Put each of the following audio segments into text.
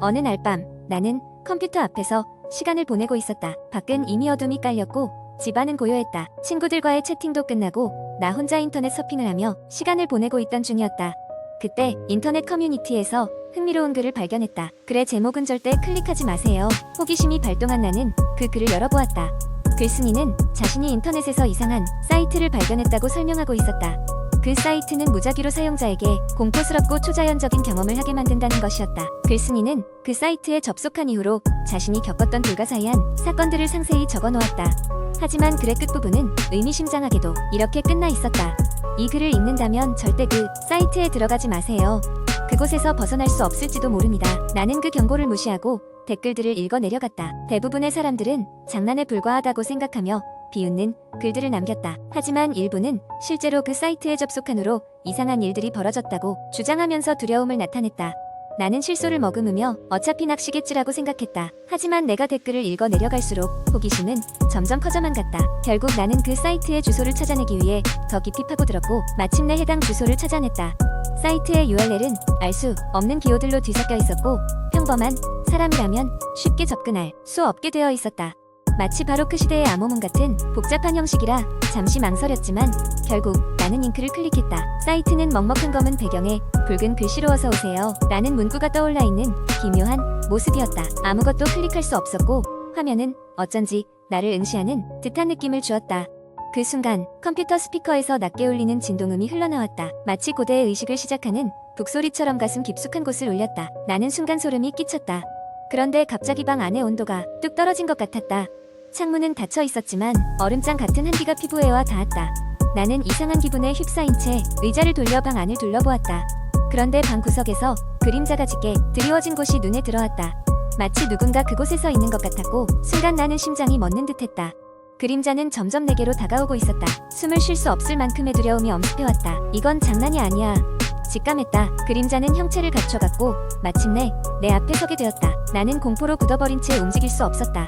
어느 날 밤 나는 컴퓨터 앞에서 시간을 보내고 있었다. 밖은 이미 어둠이 깔렸고 집안은 고요했다. 친구들과의 채팅도 끝나고 나 혼자 인터넷 서핑을 하며 시간을 보내고 있던 중이었다. 그때 인터넷 커뮤니티에서 흥미로운 글을 발견했다. 글의 제목은 절대 클릭하지 마세요. 호기심이 발동한 나는 그 글을 열어보았다. 글쓴이는 자신이 인터넷에서 이상한 사이트를 발견했다고 설명하고 있었다. 그 사이트는 무작위로 사용자에게 공포스럽고 초자연적인 경험을 하게 만든다는 것이었다. 글쓴이는 그 사이트에 접속한 이후로 자신이 겪었던 불가사의한 사건들을 상세히 적어 놓았다. 하지만 글의 끝부분은 의미심장하게도 이렇게 끝나 있었다. 이 글을 읽는다면 절대 그 사이트에 들어가지 마세요. 그곳에서 벗어날 수 없을지도 모릅니다. 나는 그 경고를 무시하고 댓글들을 읽어 내려갔다. 대부분의 사람들은 장난에 불과하다고 생각하며 비웃는 글들을 남겼다. 하지만 일부는 실제로 그 사이트에 접속한 후로 이상한 일들이 벌어졌다고 주장하면서 두려움을 나타냈다. 나는 실소를 머금으며 어차피 낚시겠지라고 생각했다. 하지만 내가 댓글을 읽어 내려갈수록 호기심은 점점 커져만 갔다. 결국 나는 그 사이트의 주소를 찾아내기 위해 더 깊이 파고들었고 마침내 해당 주소를 찾아냈다. 사이트의 URL은 알 수 없는 기호들로 뒤섞여 있었고 평범한 사람이라면 쉽게 접근할 수 없게 되어 있었다. 마치 바로 그 시대의 암호문 같은 복잡한 형식이라 잠시 망설였지만 결국 나는 잉크를 클릭했다. 사이트는 먹먹한 검은 배경에 붉은 글씨로 어서 오세요. 라는 문구가 떠올라 있는 기묘한 모습이었다. 아무것도 클릭할 수 없었고 화면은 어쩐지 나를 응시하는 듯한 느낌을 주었다. 그 순간 컴퓨터 스피커에서 낮게 울리는 진동음이 흘러나왔다. 마치 고대의 의식을 시작하는 북소리처럼 가슴 깊숙한 곳을 울렸다. 나는 순간 소름이 끼쳤다. 그런데 갑자기 방 안의 온도가 뚝 떨어진 것 같았다. 창문은 닫혀 있었지만 얼음장 같은 한기가 피부에 와 닿았다. 나는 이상한 기분에 휩싸인 채 의자를 돌려 방 안을 둘러보았다. 그런데 방 구석에서 그림자가 짙게 드리워진 곳이 눈에 들어왔다. 마치 누군가 그곳에 서 있는 것 같았고 순간 나는 심장이 멎는 듯했다. 그림자는 점점 내게로 다가오고 있었다. 숨을 쉴 수 없을 만큼의 두려움이 엄습해왔다. 이건 장난이 아니야. 직감했다. 그림자는 형체를 갖춰갔고 마침내 내 앞에 서게 되었다. 나는 공포로 굳어버린 채 움직일 수 없었다.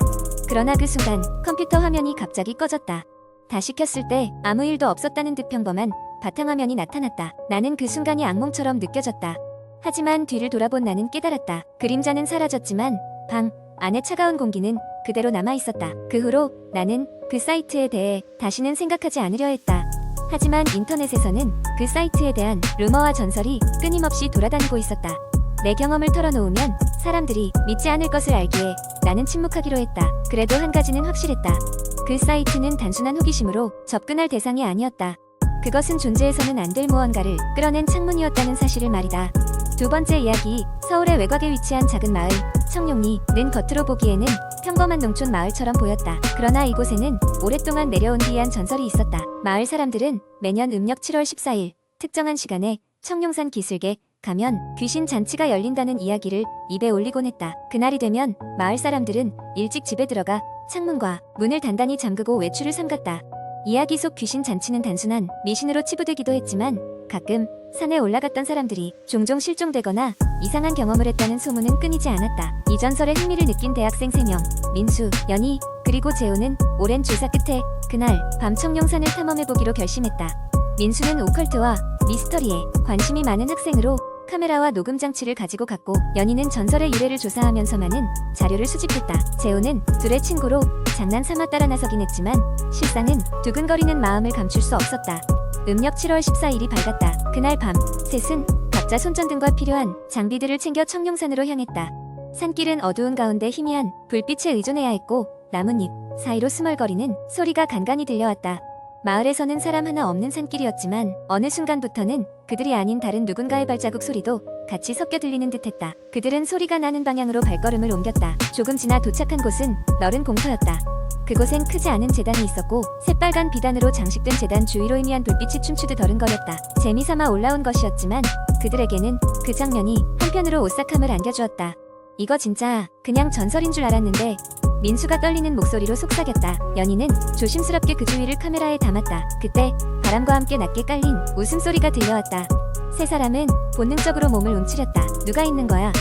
그러나 그 순간 컴퓨터 화면이 갑자기 꺼졌다. 다시 켰을 때 아무 일도 없었다는 듯 평범한 바탕화면이 나타났다. 나는 그 순간이 악몽처럼 느껴졌다. 하지만 뒤를 돌아본 나는 깨달았다. 그림자는 사라졌지만 방 안의 차가운 공기는 그대로 남아 있었다. 그 후로 나는 그 사이트에 대해 다시는 생각하지 않으려 했다. 하지만 인터넷에서는 그 사이트에 대한 루머와 전설이 끊임없이 돌아다니고 있었다. 내 경험을 털어놓으면 사람들이 믿지 않을 것을 알기에 나는 침묵하기로 했다. 그래도 한 가지는 확실했다. 그 사이트는 단순한 호기심으로 접근할 대상이 아니었다. 그것은 존재해서는 안 될 무언가를 끌어낸 창문이었다는 사실을 말이다. 두 번째 이야기, 서울의 외곽에 위치한 작은 마을, 청룡리는 겉으로 보기에는 평범한 농촌 마을처럼 보였다. 그러나 이곳에는 오랫동안 내려온 기이한 전설이 있었다. 마을 사람들은 매년 음력 7월 14일 특정한 시간에 청룡산 기슭에 가면 귀신 잔치가 열린다는 이야기를 입에 올리곤 했다. 그날이 되면 마을 사람들은 일찍 집에 들어가 창문과 문을 단단히 잠그고 외출을 삼갔다. 이야기 속 귀신 잔치는 단순한 미신으로 치부되기도 했지만 가끔 산에 올라갔던 사람들이 종종 실종되거나 이상한 경험을 했다는 소문은 끊이지 않았다. 이 전설에 흥미를 느낀 대학생 3명, 민수, 연희, 그리고 재호는 오랜 조사 끝에 그날 밤 청룡산을 탐험해보기로 결심했다. 민수는 오컬트와 미스터리에 관심이 많은 학생으로 카메라와 녹음 장치를 가지고 갔고 연희는 전설의 유래를 조사하면서 많은 자료를 수집했다. 재호는 둘의 친구로 장난 삼아 따라 나서긴 했지만 실상은 두근거리는 마음을 감출 수 없었다. 음력 7월 14일이 밝았다. 그날 밤 셋은 각자 손전등과 필요한 장비들을 챙겨 청룡산으로 향했다. 산길은 어두운 가운데 희미한 불빛에 의존해야 했고 나뭇잎 사이로 스멀거리는 소리가 간간히 들려왔다. 마을에서는 사람 하나 없는 산길이었지만 어느 순간부터는 그들이 아닌 다른 누군가의 발자국 소리도 같이 섞여 들리는 듯했다. 그들은 소리가 나는 방향으로 발걸음을 옮겼다. 조금 지나 도착한 곳은 너른 공터였다. 그곳엔 크지 않은 재단이 있었고 새빨간 비단으로 장식된 재단 주위로 희미한 불빛이 춤추듯 어른거렸다. 재미삼아 올라온 것이었지만 그들에게는 그 장면이 한편으로 오싹함을 안겨주었다. 이거 진짜 그냥 전설인 줄 알았는데 민수가 떨리는 목소리로 속삭였다. 연희는 조심스럽게 그 주위를 카메라에 담았다. 그때 바람과 함께 낮게 깔린 웃음소리가 들려왔다. 세 사람은 본능적으로 몸을 움츠렸다. 누가 있는 거야?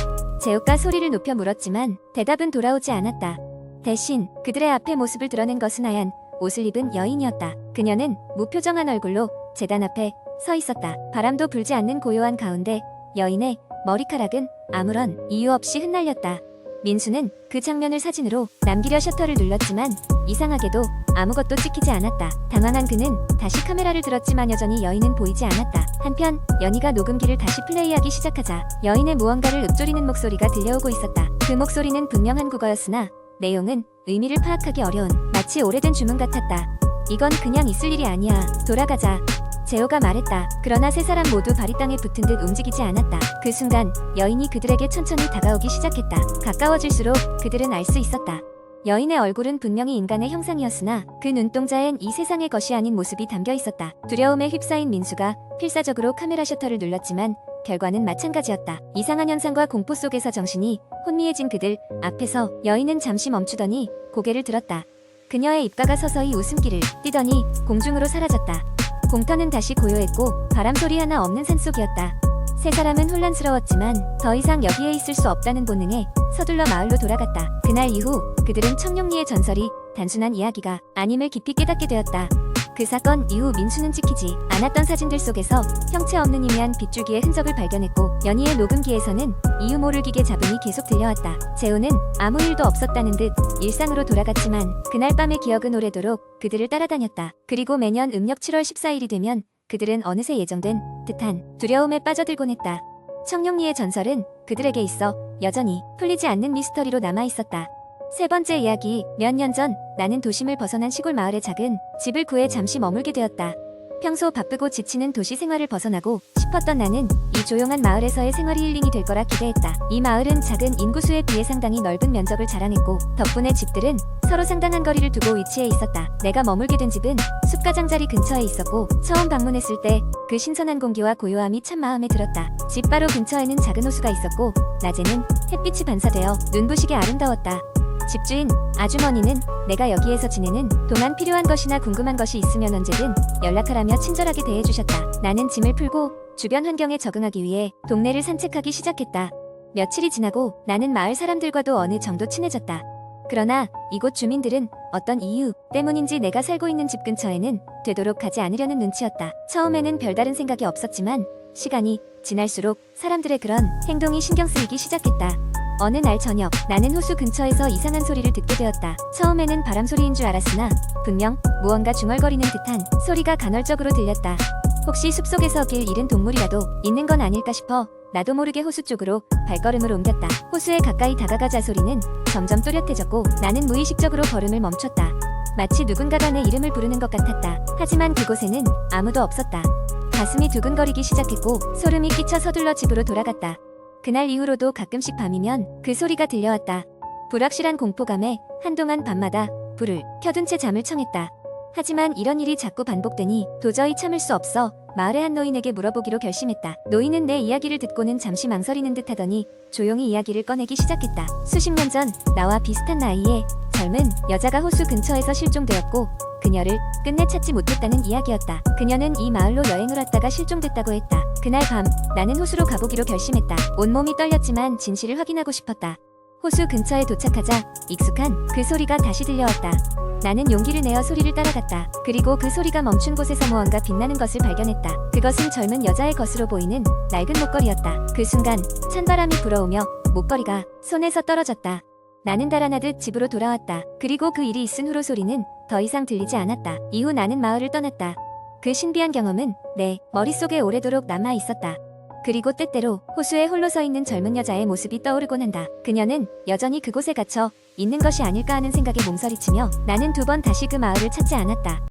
재욱가 소리를 높여 물었지만 대답은 돌아오지 않았다. 대신 그들의 앞에 모습을 드러낸 것은 하얀 옷을 입은 여인이었다. 그녀는 무표정한 얼굴로 재단 앞에 서 있었다. 바람도 불지 않는 고요한 가운데 여인의 머리카락은 아무런 이유 없이 흩날렸다. 민수는 그 장면을 사진으로 남기려 셔터를 눌렀지만 이상하게도 아무것도 찍히지 않았다. 당황한 그는 다시 카메라를 들었지만 여전히 여인은 보이지 않았다. 한편 연희가 녹음기를 다시 플레이하기 시작하자 여인의 무언가를 읊조리는 목소리가 들려오고 있었다. 그 목소리는 분명 한 국어였으나 내용은 의미를 파악하기 어려운 마치 오래된 주문 같았다. 이건 그냥 있을 일이 아니야. 돌아가자. 제오가 말했다. 그러나 세 사람 모두 발이 땅에 붙은 듯 움직이지 않았다. 그 순간 여인이 그들에게 천천히 다가오기 시작했다. 가까워질수록 그들은 알 수 있었다. 여인의 얼굴은 분명히 인간의 형상이었으나 그 눈동자엔 이 세상의 것이 아닌 모습이 담겨 있었다. 두려움에 휩싸인 민수가 필사적으로 카메라 셔터를 눌렀지만 결과는 마찬가지였다. 이상한 현상과 공포 속에서 정신이 혼미해진 그들 앞에서 여인은 잠시 멈추더니 고개를 들었다. 그녀의 입가가 서서히 웃음기를 띠더니 공중으로 사라졌다. 공터는 다시 고요했고 바람소리 하나 없는 산속이었다. 세 사람은 혼란스러웠지만 더 이상 여기에 있을 수 없다는 본능에 서둘러 마을로 돌아갔다. 그날 이후 그들은 청룡리의 전설이 단순한 이야기가 아님을 깊이 깨닫게 되었다. 그 사건 이후 민수는 찍히지 않았던 사진들 속에서 형체 없는 희미한 빗줄기의 흔적을 발견했고 연희의 녹음기에서는 이유 모를 기계 잡음이 계속 들려왔다. 재호는 아무 일도 없었다는 듯 일상으로 돌아갔지만 그날 밤의 기억은 오래도록 그들을 따라다녔다. 그리고 매년 음력 7월 14일이 되면 그들은 어느새 예정된 듯한 두려움에 빠져들곤 했다. 청룡리의 전설은 그들에게 있어 여전히 풀리지 않는 미스터리로 남아 있었다. 세 번째 이야기, 몇 년 전 나는 도심을 벗어난 시골 마을의 작은 집을 구해 잠시 머물게 되었다. 평소 바쁘고 지치는 도시 생활을 벗어나고 싶었던 나는 이 조용한 마을에서의 생활이 힐링이 될 거라 기대했다. 이 마을은 작은 인구수에 비해 상당히 넓은 면적을 자랑했고 덕분에 집들은 서로 상당한 거리를 두고 위치해 있었다. 내가 머물게 된 집은 숲가장자리 근처에 있었고 처음 방문했을 때 그 신선한 공기와 고요함이 참 마음에 들었다. 집 바로 근처에는 작은 호수가 있었고 낮에는 햇빛이 반사되어 눈부시게 아름다웠다. 집주인 아주머니는 내가 여기에서 지내는 동안 필요한 것이나 궁금한 것이 있으면 언제든 연락하라며 친절하게 대해주셨다. 나는 짐을 풀고 주변 환경에 적응하기 위해 동네를 산책하기 시작했다. 며칠이 지나고 나는 마을 사람들과도 어느 정도 친해졌다. 그러나 이곳 주민들은 어떤 이유 때문인지 내가 살고 있는 집 근처에는 되도록 가지 않으려는 눈치였다. 처음에는 별다른 생각이 없었지만 시간이 지날수록 사람들의 그런 행동이 신경 쓰이기 시작했다. 어느 날 저녁 나는 호수 근처에서 이상한 소리를 듣게 되었다. 처음에는 바람 소리인 줄 알았으나 분명 무언가 중얼거리는 듯한 소리가 간헐적으로 들렸다. 혹시 숲속에서 길 잃은 동물이라도 있는 건 아닐까 싶어 나도 모르게 호수 쪽으로 발걸음을 옮겼다. 호수에 가까이 다가가자 소리는 점점 또렷해졌고 나는 무의식적으로 걸음을 멈췄다. 마치 누군가가 내 이름을 부르는 것 같았다. 하지만 그곳에는 아무도 없었다. 가슴이 두근거리기 시작했고 소름이 끼쳐 서둘러 집으로 돌아갔다. 그날 이후로도 가끔씩 밤이면 그 소리가 들려왔다. 불확실한 공포감에 한동안 밤마다 불을 켜둔 채 잠을 청했다. 하지만 이런 일이 자꾸 반복되니 도저히 참을 수 없어 마을의 한 노인에게 물어보기로 결심했다. 노인은 내 이야기를 듣고는 잠시 망설이는 듯 하더니 조용히 이야기를 꺼내기 시작했다. 수십 년 전 나와 비슷한 나이에 젊은 여자가 호수 근처에서 실종되었고 그녀를 끝내 찾지 못했다는 이야기였다. 그녀는 이 마을로 여행을 왔다가 실종됐다고 했다. 그날 밤 나는 호수로 가보기로 결심했다. 온몸이 떨렸지만 진실을 확인하고 싶었다. 호수 근처에 도착하자 익숙한 그 소리가 다시 들려왔다. 나는 용기를 내어 소리를 따라갔다. 그리고 그 소리가 멈춘 곳에서 무언가 빛나는 것을 발견했다. 그것은 젊은 여자의 것으로 보이는 낡은 목걸이였다. 그 순간 찬바람이 불어오며 목걸이가 손에서 떨어졌다. 나는 달아나듯 집으로 돌아왔다. 그리고 그 일이 있은 후로 소리는 더 이상 들리지 않았다. 이후 나는 마을을 떠났다. 그 신비한 경험은 내 머릿속에 오래도록 남아 있었다. 그리고 때때로 호수에 홀로 서 있는 젊은 여자의 모습이 떠오르곤 한다. 그녀는 여전히 그곳에 갇혀 있는 것이 아닐까 하는 생각에 몸서리치며 나는 두 번 다시 그 마을을 찾지 않았다.